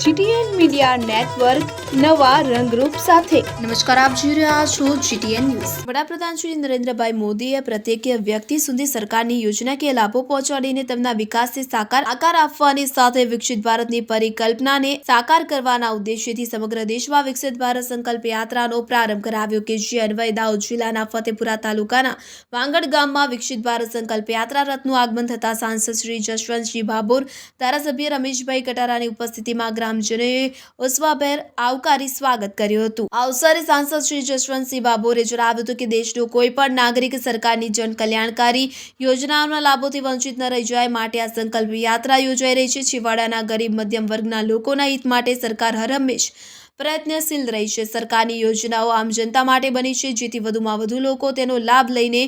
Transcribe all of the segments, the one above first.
GTN media network નવા રંગરૂપ સાથે. નમસ્કાર, આપ જોઈ રહ્યા છો જીટીએન ન્યૂઝ. વડાપ્રધાન શ્રી નરેન્દ્રભાઈ મોદીએ પ્રત્યેક વ્યક્તિ સુધી સરકારની યોજના કે લાભો પહોંચાડીને તેમના વિકાસને સાકાર આકાર આપવાની સાથે વિકસિત ભારતની પરિકલ્પનાને સાકાર કરવાના ઉદ્દેશ્યથી સમગ્ર દેશમાં વિકસિત ભારત સંકલ્પ યાત્રાનો પ્રારંભ કરાવ્યો કે જે અન્વયે દાહોદ જિલ્લાના ફતેપુરા તાલુકાના વાંગડ ગામમાં વિકસિત ભારત સંકલ્પ યાત્રા રથનું આગમન થતા સાંસદ શ્રી જશવંતસિંહ ભાભોર ધારાસભ્ય રમેશભાઈ કટારાની ઉપસ્થિતિમાં ગ્રામજનોએ ઉસ્વાભેર આવકારી સ્વાગત કર્યું હતું. આ અવસરે સાંસદ શ્રી જશવંતસિંહ બાબોરે જણાવ્યું હતું કે દેશનો કોઈ પણ નાગરિક સરકારની જન કલ્યાણકારી યોજનાઓના લાભોથી વંચિત ન રહી જાય માટે આ સંકલ્પ યાત્રા યોજાઈ રહી છે. છેવાડાના ગરીબ મધ્યમ વર્ગના લોકોના હિત માટે સરકાર હરહંમેશ પ્રયત્નશીલ રહી છે. સરકારની યોજનાઓ આમ જનતા માટે બની છે. જેથી વધુમાં વધુ લોકો તેનો લાભ લઈને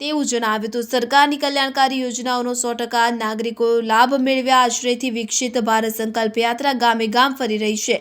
તેવું જણાવ્યું હતું સરકારની કલ્યાણકારી યોજનાઓનો સો ટકા નાગરિકો લાભ મેળવ્યા આશ્રયથી વિકસિત ભારત સંકલ્પ યાત્રા ગામે ગામ ફરી રહી છે.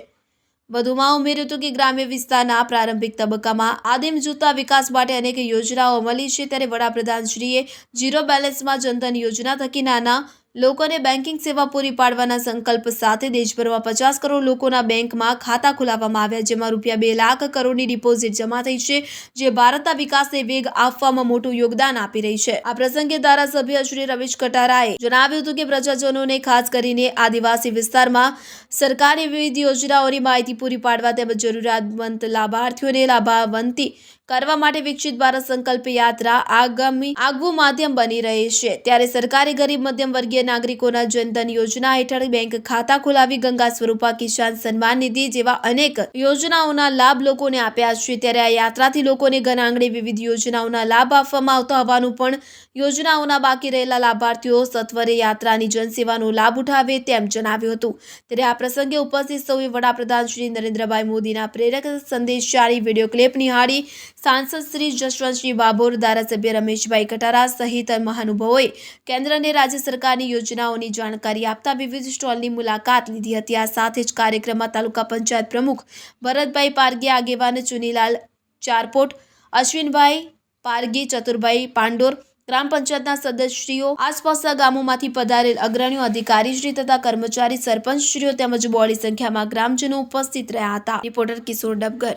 વધુમાં ઉમેર્યું હતું કે ગ્રામ્ય વિસ્તારના પ્રારંભિક તબક્કામાં આદિમ જૂથના વિકાસ માટે અનેક યોજનાઓ અમલી છે. ત્યારે વડાપ્રધાનશ્રીએ ઝીરો બેલેન્સમાં જનધન યોજના થકી નાના લોકોને બેન્કિંગ સેવા પૂરી પાડવાના સંકલ્પ સાથે દેશભરમાં પચાસ કરોડ લોકોના બેંકમાં ખાતા ખોલાવવામાં આવ્યા, જેમાં રૂપિયા બે લાખ કરોડની ડિપોઝિટ જમા થઈ છે, જે ભારતના વિકાસને વેગ આપવામાં મોટું યોગદાન આપી રહી છે. આ પ્રસંગે ધારાસભ્ય શ્રી રમેશ કટારાએ જણાવ્યું હતું કે પ્રજાજનોને ખાસ કરીને આદિવાસી વિસ્તારમાં સરકારની વિવિધ યોજનાઓની માહિતી પૂરી પાડવા તેમજ જરૂરિયાતમંદ લાભાર્થીઓને લાભાવંતી કરવા માટે વિકસિત ભારત સંકલ્પ યાત્રા આગામી આગવું માધ્યમ બની રહે છે. ત્યારે સરકારે ગરીબ મધ્યમ વર્ગીય નાગરિકોના જનધન યોજના હેઠળ બેંક ખાતા ખોલાવી ગંગા સ્વરૂપા કિસાન સન્માન નિધિ જેવા અનેક યોજનાઓના લાભ લોકોને આપ્યા છે. ત્યારે આ યાત્રાથી લોકોને ઘર આંગણે વિવિધ યોજનાઓના લાભ આપવામાં આવતો હોવાનું પણ યોજનાઓના બાકી રહેલા લાભાર્થીઓ સત્વરે યાત્રાની જનસેવાનો લાભ ઉઠાવે તેમ જણાવ્યું હતું. ત્યારે આ પ્રસંગે ઉપસ્થિત સૌએ વડાપ્રધાન શ્રી નરેન્દ્રભાઈ મોદીના પ્રેરક સંદેશ જારી વીડિયો ક્લિપ નિહાળી સાંસદ શ્રી જશવંતસિંહ બાબોર, ધારાસભ્ય રમેશભાઈ કટારા સહિત મહાનુભાવોએ કેન્દ્ર અને રાજ્ય સરકારની યોજનાઓની જાણકારી આપતા વિવિધ સ્ટોલની મુલાકાત લીધી હતી. આ સાથે જ કાર્યક્રમમાં તાલુકા પંચાયત પ્રમુખ ભરતભાઈ પારગે આગેવાન ચુનીલાલ ચારપોટ, અશ્વિનભાઈ પારગી ચતુરભાઈ પાંડોર, ગ્રામ પંચાયતના સદસ્યશ્રીઓ, આસપાસના ગામોમાંથી પધારેલ અગ્રણીઓ, અધિકારીશ્રી તથા કર્મચારી સરપંચશ્રીઓ તેમજ બોડી સંખ્યામાં ગ્રામજનો ઉપસ્થિત રહ્યા હતા. રિપોર્ટર કિશોર ડબગર.